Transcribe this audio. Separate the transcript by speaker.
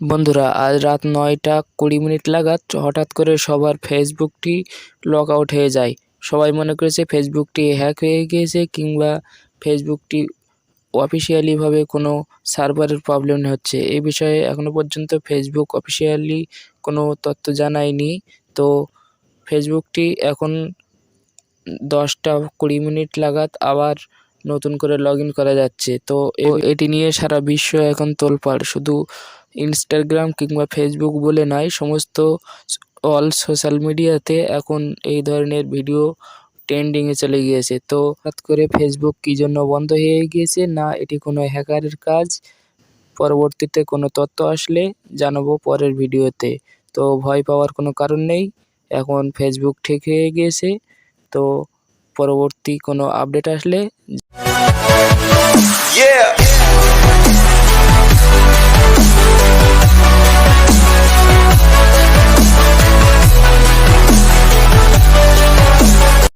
Speaker 1: বন্ধুরা, আজ রাত নয়টা কুড়ি মিনিট লাগাত হঠাৎ করে সবার ফেসবুকটি লগ আউট হয়ে যায়। সবাই মনে করেছে ফেসবুকটি হ্যাক হয়ে গিয়েছে কিংবা ফেসবুকটি অফিসিয়ালিভাবে কোনো সার্ভারের প্রবলেম হচ্ছে। এই বিষয়ে এখনও পর্যন্ত ফেসবুক অফিসিয়ালি কোনো তথ্য জানায়নি। তো ফেসবুকটি এখন দশটা কুড়ি মিনিট লাগাত আবার নতুন করে লগ ইন করা যাচ্ছে। তো এটি নিয়ে সারা বিশ্ব এখন তোলপাড়। শুধু ইনস্টাগ্রাম কিংবা ফেসবুক বলে নয় সমস্ত অল সোশ্যাল মিডিয়াতে এখন এই ধরনের ভিডিও ট্রেন্ডিংয়ে চলে গিয়েছে। তো হঠাৎ করে ফেসবুক কী জন্য বন্ধ হয়ে গিয়েছে না এটি কোনো হ্যাকারের কাজ? পরবর্তীতে কোনো তথ্য আসলে জানাব পরের ভিডিওতে। তো ভয় পাওয়ার কোনো কারণ নেই এখন ফেসবুক ঠিক হয়ে গিয়েছে। তো পরবর্তী কোনো আপডেট আসলে.